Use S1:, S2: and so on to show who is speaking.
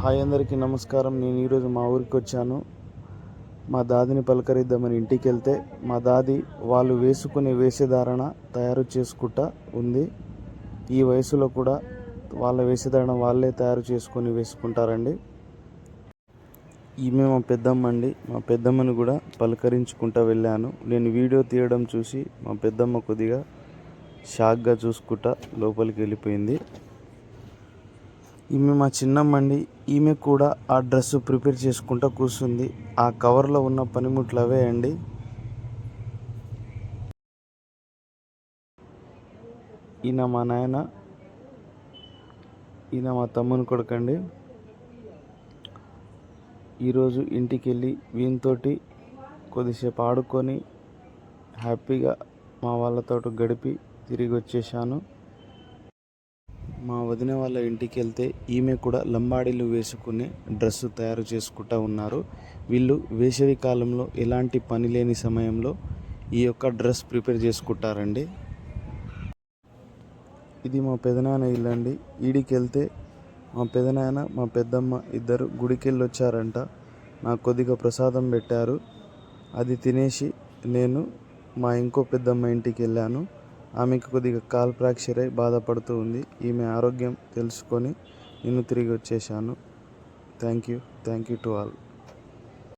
S1: Hi అందరికీ నమస్కారం. నేను ఈరోజు మా ఊరికి వచ్చాను. మా దాదిని పలకరిద్దామని ఇంటికి వెళ్తే మా దాది వాళ్ళు వేసుకునే వేషధారణ తయారు చేసుకుంటా ఉంది. ఈ వయసులో కూడా వాళ్ళ వేషధారణ వాళ్ళే తయారు చేసుకొని వేసుకుంటారండి. ఈమె మా పెద్దమ్మ అండి మా పెద్దమ్మని కూడా పలకరించుకుంటా వెళ్ళాను. నేను వీడియో తీయడం చూసి మా పెద్దమ్మ కొద్దిగా షాక్గా చూసుకుంటా లోపలికి వెళ్ళిపోయింది. ఈమె మా చిన్నమ్మ అండి ఈమె కూడా ఆ డ్రెస్ ప్రిపేర్ చేసుకుంటూ కూర్చుంది. ఆ కవర్లో ఉన్న పనిముట్లు అవే అండి. ఈయన మా నాయన. ఈయన మా తమ్ముని కొడుకండి. ఈరోజు ఇంటికి వెళ్ళి వీనితో కొద్దిసేపు ఆడుకొని హ్యాపీగా మా వాళ్ళతో గడిపి తిరిగి వచ్చేసాను మా వదిన వాళ్ళ ఇంటికి వెళ్తే ఈమె కూడా లంబాడీలు వేసుకునే డ్రెస్ తయారు చేసుకుంటా ఉన్నారు. వీళ్ళు వేసవి కాలంలో ఎలాంటి పని లేని సమయంలో ఈ యొక్క డ్రెస్ ప్రిపేర్ చేసుకుంటారండి. ఇది మా పెదనాన్న ఇల్లు అండి. ఈడికి వెళ్తే మా పెదనాన్న మా పెద్దమ్మ ఇద్దరు గుడికి వెళ్ళి వచ్చారంట నాకు కొద్దిగా ప్రసాదం పెట్టారు. అది తినేసి నేను మా ఇంకో పెద్దమ్మ ఇంటికి వెళ్ళాను. ఆమెకు కొద్దిగా కాల్ ఫ్రాక్చర్ అయి బాధపడుతూ ఉంది. ఈమె ఆరోగ్యం తెలుసుకొని నేను తిరిగి వచ్చేసాను thank you. Thank you to all.